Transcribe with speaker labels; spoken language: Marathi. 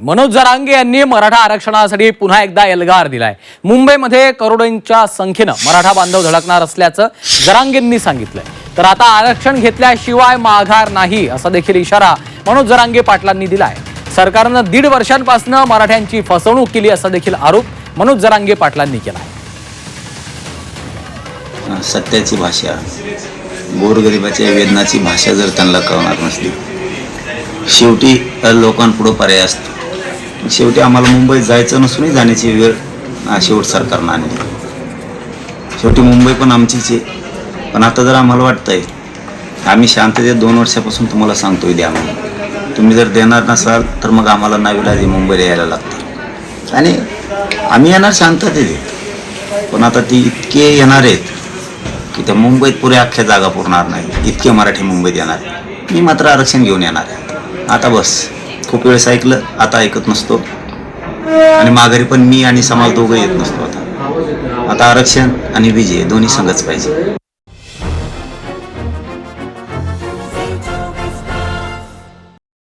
Speaker 1: मनोज जरांगे यांनी मराठा आरक्षणासाठी पुन्हा एकदा एल्गार दिलाय. मुंबईमध्ये करोडोंच्या संख्येनं मराठा बांधव धडकणार असल्याचं जरांगेंनी सांगितलंय. तर आता आरक्षण घेतल्याशिवाय माघार नाही असा देखील इशारा मनोज जरांगे पाटलांनी दिलाय. सरकारनं दीड वर्षांपासून मराठ्यांची फसवणूक केली असा देखील आरोप मनोज जरांगे पाटलांनी केलाय.
Speaker 2: सत्याची भाषा. गोरगरिबाच्या वेदनाची भाषा जर त्यांना कळणार नसली शेवटी लोकांपुढं पर्याय असतो. शेवटी आम्हाला मुंबईत जायचं नसूनही जाण्याची वेळ शेवट सरकारनं आणली. शेवटी मुंबई पण आमचीच आहे. पण आता जर आम्हाला वाटतंय आम्ही शांततेत दोन वर्षापासून तुम्हाला सांगतोय द्या म्हणून. तुम्ही जर देणार नसाल तर मग आम्हाला नाविलाजी मुंबईला यायला लागतं. आणि आम्ही येणार शांततेत. पण आता ती इतके येणार आहेत की त्या मुंबईत पुरे अख्ख्या जागा पुरणार नाही इतके मराठी मुंबईत येणार आहेत. मी मात्र आरक्षण घेऊन येणार आहे. आता बस. खूप वेळेस ऐकलं आता ऐकत नसतो. आणि माघारी पण मी आणि समाज दोघं येत नसतो आता. आता आरक्षण आणि विजय दोन्ही संघच पाहिजे.